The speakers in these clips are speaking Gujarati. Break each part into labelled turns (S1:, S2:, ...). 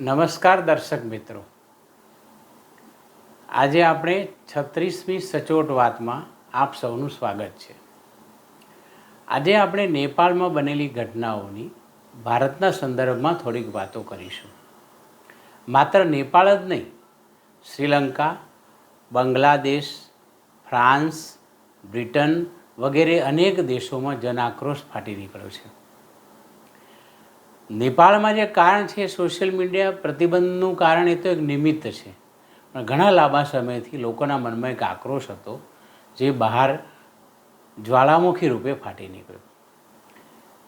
S1: નમસ્કાર દર્શક મિત્રો. આજે આપણે છત્રીસમી સચોટ વાતમાં આપ સૌનું સ્વાગત છે. આજે આપણે નેપાળમાં બનેલી ઘટનાઓની ભારતના સંદર્ભમાં થોડીક વાતો કરીશું. માત્ર નેપાળ જ નહીં, શ્રીલંકા, બાંગ્લાદેશ, ફ્રાન્સ, બ્રિટન વગેરે અનેક દેશોમાં જન આક્રોશ ફાટી નીકળ્યો છે. નેપાળમાં જે કારણ છે સોશિયલ મીડિયા પ્રતિબંધનું કારણ એ તો એક નિમિત્ત છે. પણ ઘણા લાંબા સમયથી લોકોના મનમાં એક આક્રોશ હતો, જે બહાર જ્વાળામુખી રૂપે ફાટી નીકળ્યો.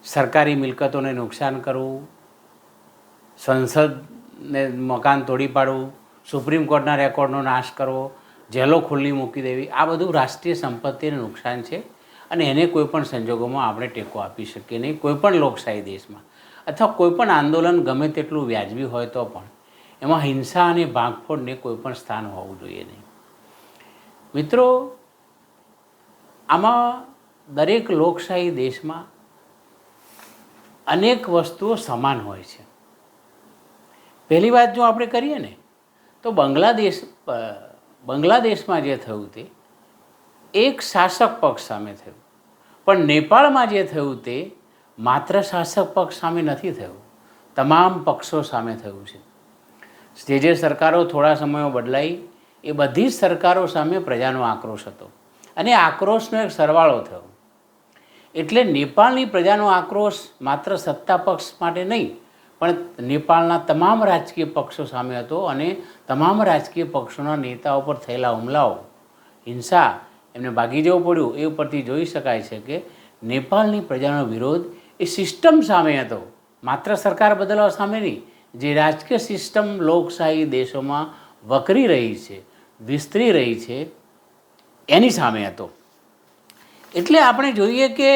S1: સરકારી મિલકતોને નુકસાન કરવું, સંસદને મકાન તોડી પાડવું, સુપ્રીમ કોર્ટના રેકોર્ડનો નાશ કરવો, જેલો ખુલ્લી મૂકી દેવી, આ બધું રાષ્ટ્રીય સંપત્તિને નુકસાન છે અને એને કોઈપણ સંજોગોમાં આપણે ટેકો આપી શકીએ નહીં કોઈપણ લોકશાહી દેશમાં. અથવા કોઈપણ આંદોલન ગમે તેટલું વ્યાજબી હોય તો પણ, એમાં હિંસા અને ભાંગફોડને કોઈપણ સ્થાન હોવું જોઈએ નહીં. મિત્રો, આમાં દરેક લોકશાહી દેશમાં અનેક વસ્તુઓ સમાન હોય છે. પહેલી વાત જો આપણે કરીએ ને, તો બાંગ્લાદેશ બાંગ્લાદેશમાં જે થયું તે, એક શાસક પક્ષ સામે થયું. પણ નેપાળમાં જે થયું તે માત્ર શાસક પક્ષ સામે નથી થયું. તમામ પક્ષો સામે થયું છે. જે જે સરકારો થોડા સમયો બદલાઈ, એ બધી જ સરકારો સામે પ્રજાનો આક્રોશ હતો. અને આક્રોશનો એક સરવાળો થયો. એટલે નેપાળની પ્રજાનો આક્રોશ માત્ર સત્તા પક્ષ માટે નહીં, પણ નેપાળના તમામ રાજકીય પક્ષો સામે હતો અને તમામ રાજકીય પક્ષોના નેતાઓ પર થયેલા હુમલાઓ, હિંસા, એમને ભાગી જવું પડ્યું એ ઉપરથી જોઈ શકાય છે કે નેપાળની પ્રજાનો વિરોધ એ સિસ્ટમ સામે હતો. માત્ર સરકાર બદલવા સામે નહીં, જે રાજકીય સિસ્ટમ લોકશાહી દેશોમાં વકરી રહી છે, વિસ્તરી રહી છે, એની સામે હતો. એટલે આપણે જોઈએ કે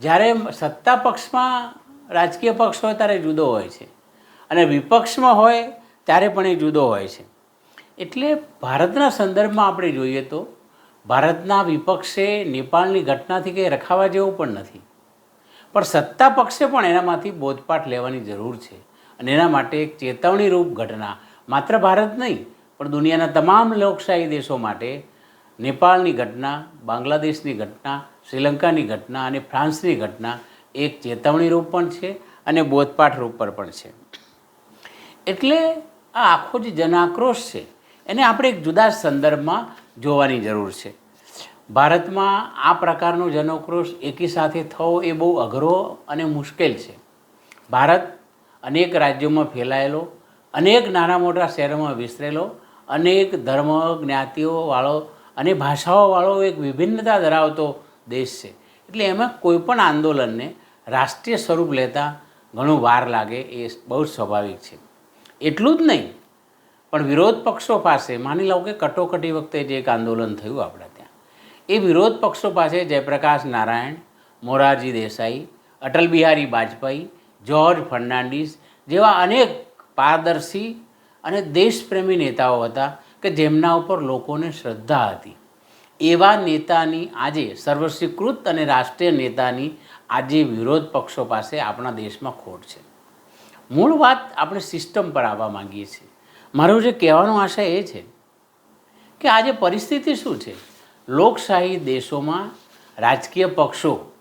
S1: જ્યારે સત્તા પક્ષમાં રાજકીય પક્ષ હોય ત્યારે જુદો હોય છે અને વિપક્ષમાં હોય ત્યારે પણ એ જુદો હોય છે. એટલે ભારતના સંદર્ભમાં આપણે જોઈએ તો ભારતના વિપક્ષે નેપાળની ઘટનાથી કંઈ રખાવા જેવું પણ નથી. પણ સત્તા પક્ષે પણ એનામાંથી બોધપાઠ લેવાની જરૂર છે અને એના માટે એક ચેતવણીરૂપ ઘટના માત્ર ભારત નહીં, પણ દુનિયાના તમામ લોકશાહી દેશો માટે નેપાળની ઘટના, બાંગ્લાદેશની ઘટના, શ્રીલંકાની ઘટના અને ફ્રાન્સની ઘટના એક ચેતવણીરૂપ પણ છે અને બોધપાઠ રૂપ પર પણ છે. એટલે આ આખો જે જનાક્રોશ છે, એને આપણે એક જુદા સંદર્ભમાં જોવાની જરૂર છે. ભારતમાં આ પ્રકારનો જનોક્રોશ એકી સાથે થવો એ બહુ અઘરો અને મુશ્કેલ છે. ભારત અનેક રાજ્યોમાં ફેલાયેલો, અનેક નાના મોટા શહેરોમાં વિસ્તરેલો, અનેક ધર્મ, જ્ઞાતિઓવાળો અને ભાષાઓવાળો એક વિભિન્નતા ધરાવતો દેશ છે. એટલે એમાં કોઈપણ આંદોલનને રાષ્ટ્રીય સ્વરૂપ લેતા ઘણું વાર લાગે એ બહુ જ સ્વાભાવિક છે. એટલું જ નહીં, પણ વિરોધ પક્ષો પાસે માની લો કે કટોકટી વખતે જે એક આંદોલન થયું આપણા એ વિરોધ પક્ષો પાસે જયપ્રકાશ નારાયણ, મોરારજી દેસાઈ, અટલ બિહારી વાજપેયી જ્યોર્જ ફર્નાન્ડિસ જેવા અનેક પારદર્શી અને દેશપ્રેમી નેતાઓ હતા કે જેમના ઉપર લોકોને શ્રદ્ધા હતી. એવા નેતાની આજે સર્વસ્વીકૃત અને રાષ્ટ્રીય નેતાની આજે વિરોધ પક્ષો પાસે આપણા દેશમાં ખોટ છે. મૂળ વાત આપણે સિસ્ટમ પર આવવા માંગીએ છીએ. મારો જે કહેવાનો આશય એ છે કે આજે પરિસ્થિતિ શું છે? લોકશાહી દેશોમાં રાજકીય પક્ષો,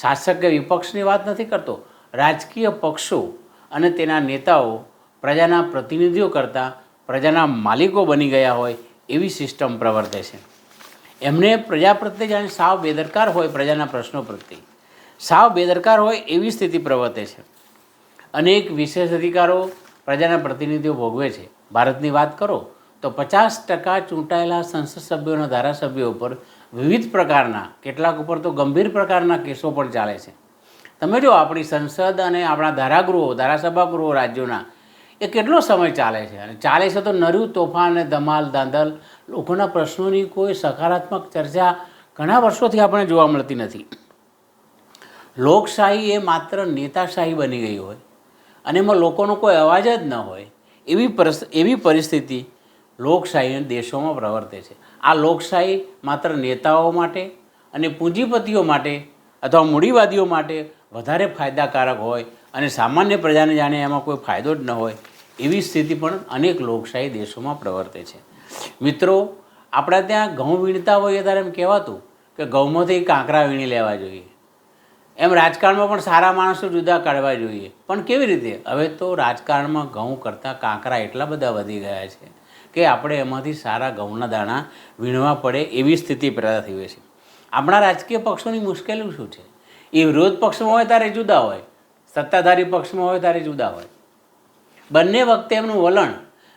S1: શાસક કે વિપક્ષની વાત નથી કરતો, રાજકીય પક્ષો અને તેના નેતાઓ પ્રજાના પ્રતિનિધિઓ કરતાં પ્રજાના માલિકો બની ગયા હોય એવી સિસ્ટમ પ્રવર્તે છે. એમને પ્રજા પ્રત્યે જાણે સાવ બેદરકાર હોય પ્રજાના પ્રશ્નો પ્રત્યે. સાવ બેદરકાર હોય એવી સ્થિતિ પ્રવર્તે છે. અનેક વિશેષ અધિકારો પ્રજાના પ્રતિનિધિઓ ભોગવે છે. ભારતની વાત કરો તો પચાસ ટકા ચૂંટાયેલા સંસદ સભ્યોના ધારાસભ્યો ઉપર વિવિધ પ્રકારના, કેટલાક ઉપર તો ગંભીર પ્રકારના કેસો પણ ચાલે છે. તમે જો આપણી સંસદ અને આપણા ધારાગૃહો, ધારાસભાગૃહો રાજ્યોના, એ કેટલો સમય ચાલે છે? અને ચાલે છે તો નર્યું, તોફાન અને ધમાલ દાંધલ લોકોના પ્રશ્નોની કોઈ સકારાત્મક ચર્ચા ઘણા વર્ષોથી આપણે જોવા મળતી નથી. લોકશાહી એ માત્ર નેતાશાહી બની ગઈ હોય અને એમાં લોકોનો કોઈ અવાજ જ ન હોય. એવી એવી પરિસ્થિતિ લોકશાહી દેશોમાં પ્રવર્તે છે. આ લોકશાહી માત્ર નેતાઓ માટે અને પૂંજીપતિઓ માટે અથવા મૂડીવાદીઓ માટે વધારે ફાયદાકારક હોય અને સામાન્ય પ્રજાને જાણે એમાં કોઈ ફાયદો જ ન હોય એવી સ્થિતિ પણ અનેક લોકશાહી દેશોમાં પ્રવર્તે છે. મિત્રો, આપણા ત્યાં ઘઉં વીણતા હોઈએ ત્યારે એમ કહેવાતું કે ઘઉંમાંથી કાંકરા વીણી લેવા જોઈએ. એમ રાજકારણમાં પણ સારા માણસો જુદા કાઢવા જોઈએ. પણ કેવી રીતે? હવે તો રાજકારણમાં ઘઉં કરતાં કાંકરા એટલા બધા વધી ગયા છે. કે આપણે એમાંથી સારા ઘઉંના દાણા વીણવા પડે એવી સ્થિતિ પેદા થઈ હોય છે. આપણા રાજકીય પક્ષોની મુશ્કેલી શું છે? એ વિરોધ પક્ષમાં હોય ત્યારે જુદા હોય, સત્તાધારી પક્ષમાં હોય ત્યારે જુદા હોય. બંને વખતે એમનું વલણ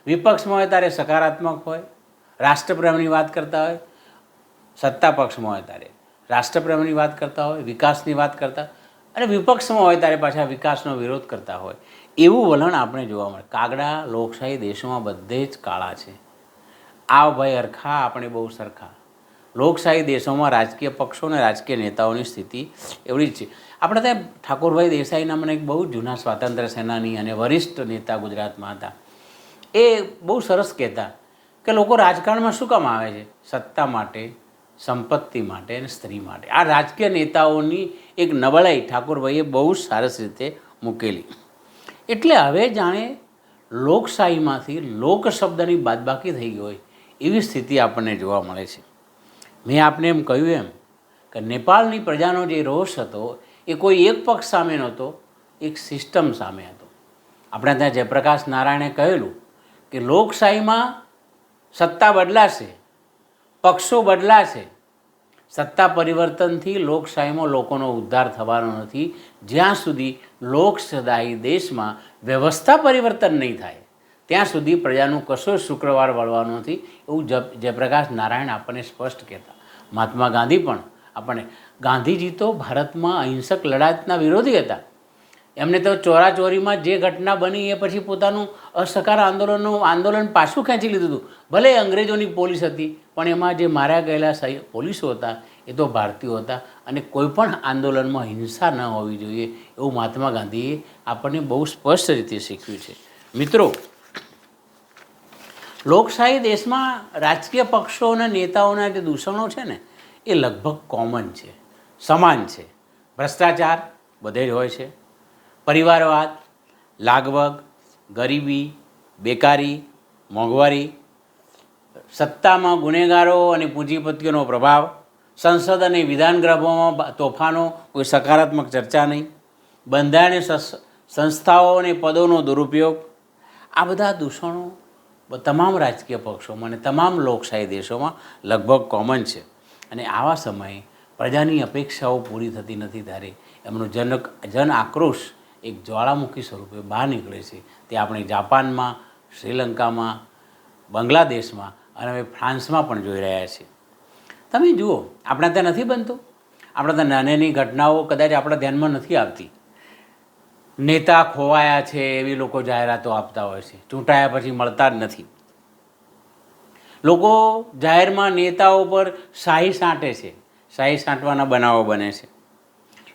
S1: વિપક્ષમાં હોય ત્યારે સકારાત્મક હોય, રાષ્ટ્રપ્રેમની વાત કરતા હોય, સત્તા પક્ષમાં હોય ત્યારે. રાષ્ટ્રપ્રેમની વાત કરતા હોય, વિકાસની વાત કરતા, અને વિપક્ષમાં હોય ત્યારે પાછા વિકાસનો વિરોધ કરતા હોય. એવું વલણ આપણે જોવા મળે. કાગડા, લોકશાહી દેશોમાં બધે જ કાળા છે. આ ભાઈ અરખા આપણે બહુ સરખા. લોકશાહી દેશોમાં રાજકીય પક્ષો અને રાજકીય નેતાઓની સ્થિતિ એવડી જ છે. આપણે ત્યાં ઠાકોરભાઈ દેસાઈના મને એક બહુ જૂના સ્વાતંત્ર્ય સેનાની અને વરિષ્ઠ નેતા ગુજરાતમાં હતા. એ બહુ સરસ કહેતા કે લોકો રાજકારણમાં શું કામ આવે છે? સત્તા માટે, સંપત્તિ માટે અને સ્ત્રી માટે. આ રાજકીય નેતાઓની એક નબળાઈ ઠાકોરભાઈએ બહુ સરસ રીતે મૂકેલી. એટલે હવે જાણે લોકશાહીમાંથી લોક શબ્દની બાદબાકી થઈ ગઈ હોય એવી સ્થિતિ આપણને જોવા મળે છે. મેં આપને એમ કહ્યું એમ કે નેપાળની પ્રજાનો જે રોષ હતો એ કોઈ એક પક્ષ સામે નહોતો, એક સિસ્ટમ સામે હતો. આપણે ત્યાં જયપ્રકાશ નારાયણે કહેલું કે લોકશાહીમાં સત્તા બદલાશે, પક્ષો બદલાશે સત્તા પરિવર્તનથી લોકશાહીમાં લોકોનો ઉદ્ધાર થવાનો નથી. જ્યાં સુધી લોકશાહી દેશમાં વ્યવસ્થા પરિવર્તન નહીં થાય, ત્યાં સુધી પ્રજાનું કશો શુક્રવાર વળવાનો નથી એવું જયપ્રકાશ નારાયણ આપણને સ્પષ્ટ કહેતા. મહાત્મા ગાંધી પણ આપણને ગાંધીજી તો ભારતમાં અહિંસક લડાયતના વિરોધી હતા. એમને તો ચોરાચોરીમાં જે ઘટના બની એ પછી પોતાનું અસહકાર આંદોલનનું આંદોલન પાછું ખેંચી લીધું હતું. ભલે અંગ્રેજોની પોલીસ હતી, પણ એમાં જે માર્યા ગયેલા પોલીસો હતા, એ તો ભારતીયો હતા અને કોઈ પણ આંદોલનમાં હિંસા ન હોવી જોઈએ એવું મહાત્મા ગાંધીએ આપણને બહુ સ્પષ્ટ રીતે શીખ્યું છે. મિત્રો, લોકશાહી દેશમાં રાજકીય પક્ષો અને નેતાઓના જે દૂષણો છે ને, એ લગભગ કોમન છે, સમાન છે. ભ્રષ્ટાચાર બધે જ હોય છે. પરિવારવાદ, લાગવગ, ગરીબી, બેકારી, મોંઘવારી, સત્તામાં ગુનેગારો અને પૂંજીપતિઓનો પ્રભાવ, સંસદ અને વિધાનગૃહમાં તોફાનો, કોઈ સકારાત્મક ચર્ચા નહીં બંધારણીય સસ- સંસ્થાઓ અને પદોનો દુરુપયોગ, આ બધા દૂષણો તમામ રાજકીય પક્ષોમાં અને તમામ લોકશાહી દેશોમાં લગભગ કોમન છે. અને આવા સમયે પ્રજાની અપેક્ષાઓ પૂરી થતી નથી ત્યારે એમનો જન જન આક્રોશ એક જ્વાળામુખી સ્વરૂપે બહાર નીકળે છે. તે આપણે જાપાનમાં, શ્રીલંકામાં, બાંગ્લાદેશમાં અને હવે ફ્રાન્સમાં પણ જોઈ રહ્યા છીએ તમે જુઓ, આપણા ત્યાં નથી બનતું. આપણા ત્યાં નાની નાની ઘટનાઓ કદાચ આપણા ધ્યાનમાં નથી આવતી. નેતા ખોવાયા છે એવી લોકો જાહેરાતો આપતા હોય છે. ચૂંટાયા પછી મળતા જ નથી. લોકો જાહેરમાં નેતાઓ પર શાહી સાંટે છે. શાહી સાંટવાના બનાવો બને છે.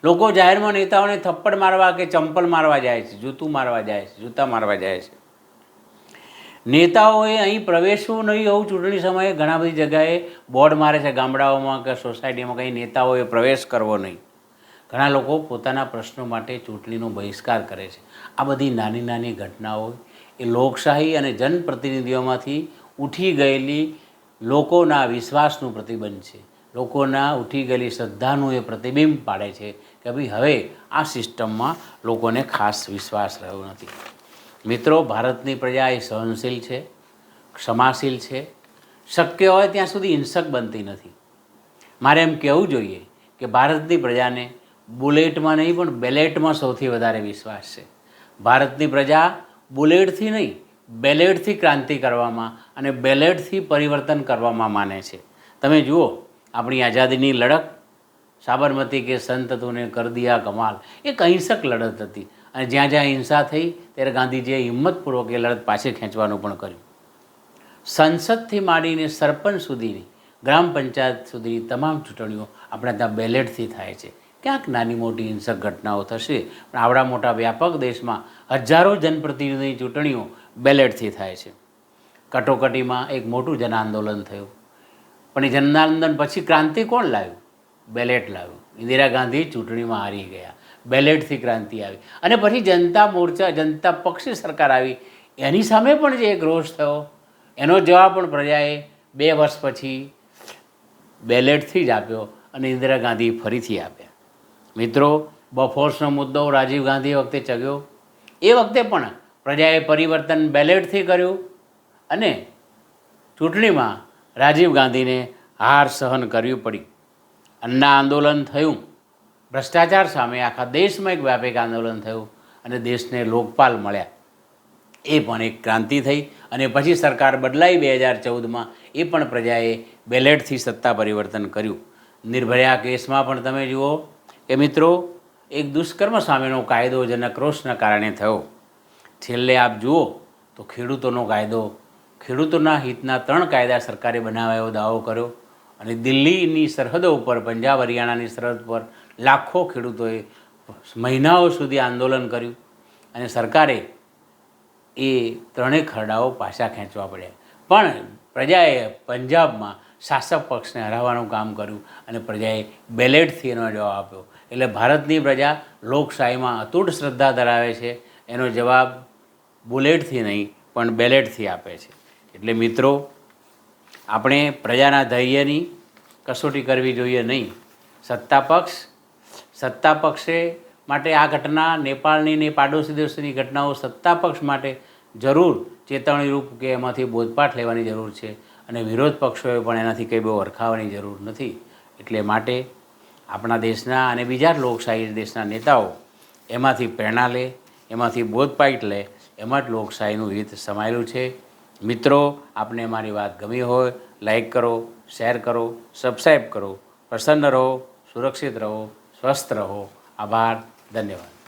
S1: લોકો જાહેરમાં નેતાઓને થપ્પડ મારવા કે ચંપલ મારવા જાય છે, જૂતું મારવા જાય છે, જૂતા મારવા જાય છે. નેતાઓએ અહીં પ્રવેશવું નહીં હોવું ચૂંટણી સમયે ઘણા બધી જગ્યાએ બોર્ડ મારે છે ગામડાઓમાં કે સોસાયટીમાં કંઈ નેતાઓએ પ્રવેશ કરવો નહીં. ઘણા લોકો પોતાના પ્રશ્નો માટે ચૂંટણીનો બહિષ્કાર કરે છે. આ બધી નાની નાની ઘટનાઓ એ લોકશાહી અને જનપ્રતિનિધિઓમાંથી ઉઠી ગયેલી લોકોના વિશ્વાસનું પ્રતિબંધ છે. લોકોના ઉઠી ગયેલી શ્રદ્ધાનું એ પ્રતિબિંબ પાડે છે. કે ભાઈ હવે આ સિસ્ટમમાં લોકોને ખાસ વિશ્વાસ રહ્યો નથી. મિત્રો, ભારતની પ્રજા એ સહનશીલ છે, ક્ષમાશીલ છે. શક્ય હોય ત્યાં સુધી હિંસક બનતી નથી. મારે એમ કહેવું જોઈએ કે ભારતની પ્રજાને બુલેટમાં નહીં, પણ બેલેટમાં સૌથી વધારે વિશ્વાસ છે. ભારતની પ્રજા બુલેટથી નહીં, બેલેટથી ક્રાંતિ કરવામાં અને બેલેટથી પરિવર્તન કરવામાં માને છે. તમે જુઓ, આપણી આઝાદીની લડત સાબરમતી કે સંત તુને કર દિયા કમાલ. એક અહિંસક લડત હતી. અને જ્યાં જ્યાં હિંસા થઈ, ત્યારે ગાંધીજીએ હિંમતપૂર્વક એ લડત પાછી ખેંચવાનું પણ કર્યું. સંસદથી માંડીને સરપંચ સુધીની, ગ્રામ પંચાયત સુધીની તમામ ચૂંટણીઓ આપણા ત્યાં બેલેટથી થાય છે. ક્યાંક નાની મોટી હિંસક ઘટનાઓ થશે, પણ આવડા મોટા વ્યાપક દેશમાં હજારો જનપ્રતિનિધિની ચૂંટણીઓ બેલેટથી થાય છે. કટોકટીમાં એક મોટું જન આંદોલન થયું. પણ એ જન આંદોલન પછી ક્રાંતિ કોણ લાવ્યું? બેલેટ લાવ્યું. ઇન્દિરા ગાંધી ચૂંટણીમાં હારી ગયા. બેલેટથી ક્રાંતિ આવી. અને પછી જનતા મોરચા, જનતા પક્ષી સરકાર આવી. એની સામે પણ જે એક રોષ થયો, એનો જવાબ પણ પ્રજાએ બે વર્ષ પછી બેલેટથી જ આપ્યો અને ઇન્દિરા ગાંધી ફરીથી આપ્યા. મિત્રો, બફોર્સનો મુદ્દો રાજીવ ગાંધી વખતે ચગ્યો. એ વખતે પણ પ્રજાએ પરિવર્તન બેલેટથી કર્યું અને ચૂંટણીમાં રાજીવ ગાંધીને હાર સહન કરવી પડી. અન્ના આંદોલન થયું. ભ્રષ્ટાચાર સામે આખા દેશમાં એક વ્યાપક આંદોલન થયું અને દેશને લોકપાલ મળ્યા. એ પણ એક ક્રાંતિ થઈ અને પછી સરકાર બદલાઈ બે હજાર ચૌદમાં એ પણ પ્રજાએ બેલેટથી સત્તા પરિવર્તન કર્યું. નિર્ભયા કેસમાં પણ તમે જુઓ કે મિત્રો, એક દુષ્કર્મ સામેનો કાયદો જેના ક્રોશના કારણે થયો. છેલ્લે આપ જુઓ તો ખેડૂતોનો કાયદો, ખેડૂતોના હિતના ત્રણ કાયદા સરકારે બનાવ્યો, દાવો કર્યો. અને દિલ્હીની સરહદો ઉપર, પંજાબ, હરિયાણાની સરહદ પર લાખો ખેડૂતોએ મહિનાઓ સુધી આંદોલન કર્યું અને સરકારે એ ત્રણેય ખરડાઓ પાછા ખેંચવા પડ્યા. પણ પ્રજાએ પંજાબમાં શાસક પક્ષને હરાવવાનું કામ કર્યું અને પ્રજાએ બેલેટથી એનો જવાબ આપ્યો. એટલે ભારતની પ્રજા લોકશાહીમાં અતૂટ શ્રદ્ધા ધરાવે છે. એનો જવાબ બુલેટથી નહીં, પણ બેલેટથી આપે છે. એટલે મિત્રો આપણે પ્રજાના ધૈર્યની કસોટી કરવી જોઈએ નહીં. સત્તા પક્ષ, સત્તા માટે આ ઘટના નેપાળની ને પાડોશી દેશોની ઘટનાઓ સત્તા પક્ષ માટે જરૂર ચેતવણીરૂપ કે એમાંથી બોધપાઠ લેવાની જરૂર છે અને વિરોધ પક્ષોએ પણ એનાથી કંઈ બહુ ઓળખાવાની જરૂર નથી. એટલે માટે આપણા દેશના અને બીજા લોકશાહી દેશના નેતાઓ એમાંથી પ્રેરણા લે, એમાંથી બોધપાઠ લે, એમાં જ લોકશાહીનું હિત સમાયેલું છે. મિત્રો, આપને મારી વાત ગમી હોય લાઈક કરો શેર કરો સબસ્ક્રાઈબ કરો. પ્રસન્ન રહો, સુરક્ષિત રહો, સ્વસ્થ રહો. આભાર, ધન્યવાદ.